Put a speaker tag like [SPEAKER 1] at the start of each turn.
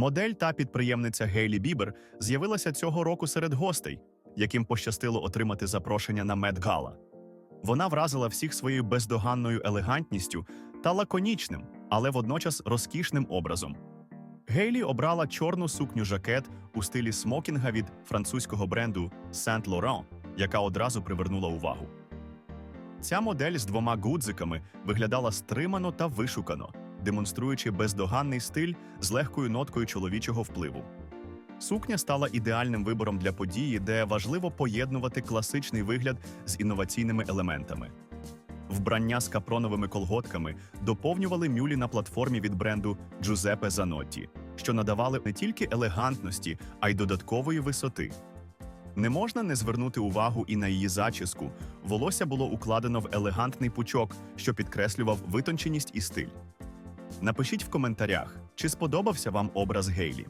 [SPEAKER 1] Модель та підприємниця Гейлі Бібер з'явилася цього року серед гостей, яким пощастило отримати запрошення на Мед Гала. Вона вразила всіх своєю бездоганною елегантністю та лаконічним, але водночас розкішним образом. Гейлі обрала чорну сукню жакет у стилі смокінга від французького бренду Saint Laurent, яка одразу привернула увагу. Ця модель з двома гудзиками виглядала стримано та вишукано, демонструючи бездоганний стиль з легкою ноткою чоловічого впливу. Сукня стала ідеальним вибором для події, де важливо поєднувати класичний вигляд з інноваційними елементами. Вбрання з капроновими колготками доповнювали мюлі на платформі від бренду Giuseppe Zanotti, що надавали не тільки елегантності, а й додаткової висоти. Не можна не звернути увагу і на її зачіску. Волосся було укладено в елегантний пучок, що підкреслював витонченість і стиль. Напишіть в коментарях, чи сподобався вам образ Гейлі.